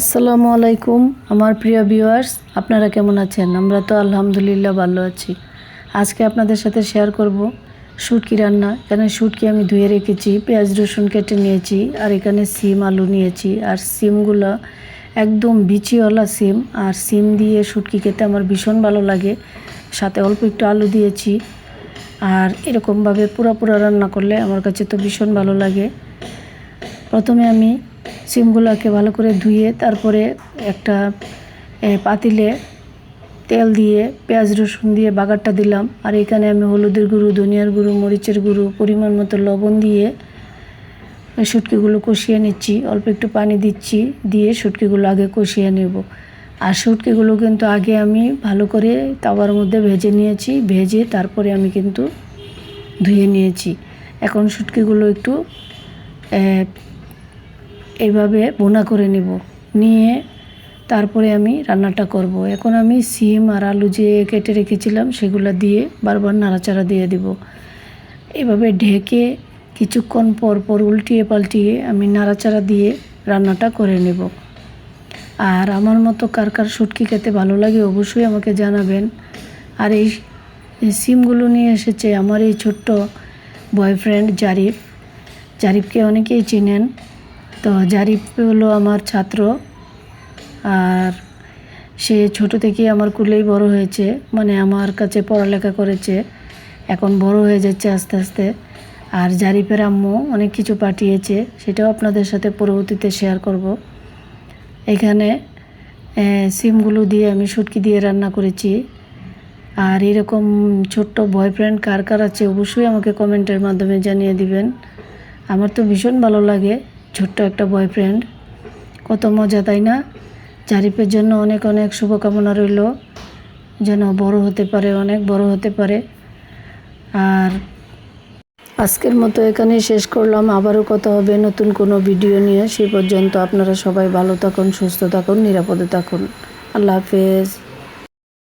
আসসালামু আলাইকুম, আমার প্রিয় ভিউয়ার্স আপনারা কেমন আছেন? আমরা তো আলহামদুলিল্লাহ ভালো আছি। আজকে আপনাদের সাথে শেয়ার করব শুটকি রান্না। এখানে শুটকি আমি ধুয়ে রেখেছি, পেঁয়াজ, রসুন কেটে নিয়েছি, আর এখানে সিম, আলু নিয়েছি। আর সিমগুলো একদম বিচিওয়ালা সিম, আর সিম দিয়ে শুটকি খেতে আমার ভীষণ ভালো লাগে। সাথে অল্প একটু আলু দিয়েছি, আর এরকমভাবে পুরা পুরা রান্না করলে আমার কাছে তো ভীষণ ভালো লাগে। প্রথমে আমি সিমগুলোকে ভালো করে ধুয়ে তারপরে একটা পাতিলে তেল দিয়ে, পেঁয়াজ রসুন দিয়ে বাগারটা দিলাম। আর এখানে আমি হলুদের গুঁড়ো, ধনিয়ার গুঁড়ো, মরিচের গুঁড়ো, পরিমাণ মতো লবণ দিয়ে ওই শুটকিগুলো কষিয়ে নিচ্ছি। অল্প একটু পানি দিচ্ছি, দিয়ে শুটকিগুলো আগে কষিয়ে নেব। আর শুটকিগুলো কিন্তু আগে আমি ভালো করে তাওয়ার মধ্যে ভেজে নিয়েছি। ভেজে তারপরে আমি কিন্তু ধুয়ে নিয়েছি। এখন শুটকিগুলো একটু এইভাবে বোনা করে নেব। নিয়ে তারপরে আমি রান্নাটা করব। এখন আমি সিম আর আলু যে কেটে রেখেছিলাম সেগুলো দিয়ে বারবার নাড়াচাড়া দিয়ে দিব। এভাবে ঢেকে কিছুক্ষণ পর পর উল্টিয়ে পাল্টিয়ে আমি নাড়াচাড়া দিয়ে রান্নাটা করে নেব। আর আমার মতো কার কার শুটকি খেতে ভালো লাগে অবশ্যই আমাকে জানাবেন। আর এই সিমগুলো নিয়ে এসেছে আমার এই ছোট্ট বয়ফ্রেন্ড জারিফ। জারিফকে অনেকেই চিনেন। তো জারিফ হলো আমার ছাত্র। আর সে ছোট থেকেই আমার কুলেই বড় হয়েছে। মানে আমার কাছে পড়ালেখা করেছে। এখন বড় হয়ে যাচ্ছে আস্তে আস্তে। আর জারিফের আম্মু অনেক কিছু পাঠিয়েছে। সেটাও আপনাদের সাথে পরবর্তীতে শেয়ার করব। এখানে সিমগুলো দিয়ে আমি শুটকি দিয়ে রান্না করেছি। আর এরকম ছোট্ট বয়ফ্রেন্ড কার কার আছে অবশ্যই আমাকে কমেন্টের মাধ্যমে জানিয়ে দিবেন। আমার তো ভীষণ ভালো লাগে। ছোট্ট একটা বয়ফ্রেন্ড কত মজা, তাই না? জারিফের জন্য অনেক অনেক শুভকামনা রইল। যেন বড় হতে পারে, অনেক বড় হতে পারে। আর আজকের মতো এখানেই শেষ করলাম। আবারও কথা হবে নতুন কোনো ভিডিও নিয়ে। সে পর্যন্ত আপনারা সবাই ভালো থাকুন, সুস্থ থাকুন, নিরাপদে থাকুন। আল্লাহ হাফেজ।